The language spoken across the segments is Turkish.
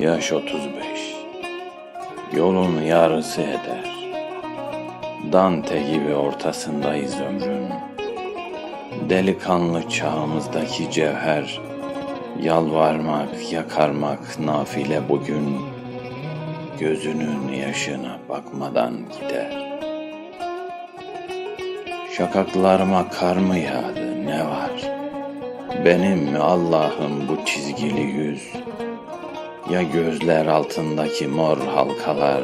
Yaş 35 Yolun yarısı eder. Dante gibi ortasındayız ömrün. Delikanlı çağımızdaki cevher Yalvarmak, yakarmak nafile bugün Gözünün yaşına bakmadan gider. Şakaklarıma kar mı yağdı? Ne var? Benim mi Allah'ım bu çizgili yüz? Ya gözler altındaki mor halkalar?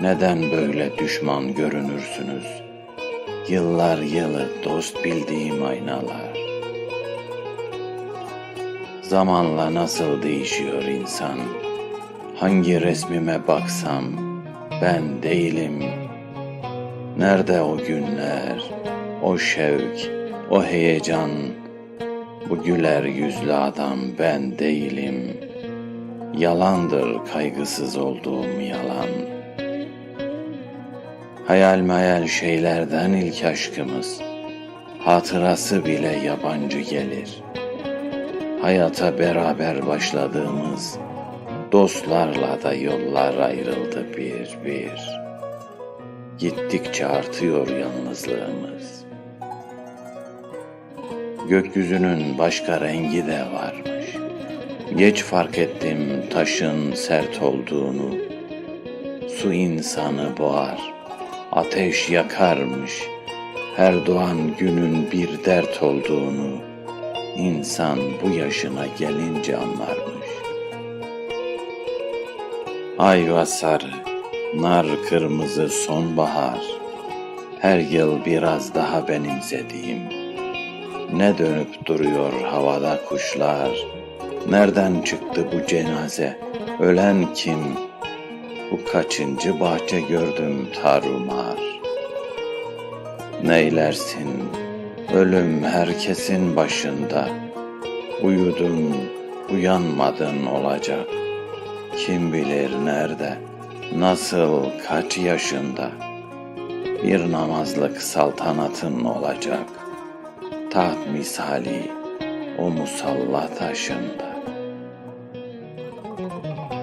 Neden böyle düşman görünürsünüz? Yıllar yılı dost bildiğim aynalar. Zamanla nasıl değişiyor insan? Hangi resmime baksam ben değilim. Nerede o günler, o şevk, o heyecan? Bu güler yüzlü adam ben değilim. Yalandır kaygısız olduğum yalan. Hayal meyal şeylerden ilk aşkımız. Hatırası bile yabancı gelir. Hayata beraber başladığımız dostlarla da yollar ayrıldı bir bir. Gittikçe artıyor yalnızlığımız. Gökyüzünün başka rengi de varmış. Geç fark ettim taşın sert olduğunu. Su insanı boğar, ateş yakarmış. Her doğan günün bir dert olduğunu insan bu yaşına gelince anlarmış. Ayva sarı, nar kırmızı sonbahar. Her yıl biraz daha benimsediğim. Ne dönüp duruyor havada kuşlar? Nereden çıktı bu cenaze? Ölen kim? Bu kaçıncı bahçe gördüm tarumar. Neylersin? Ölüm herkesin başında. Uyudun, uyanmadın olacak. Kim bilir nerede, nasıl, kaç yaşında? Bir namazlık saltanatın olacak. Taht misali o musalla taşında. thank you.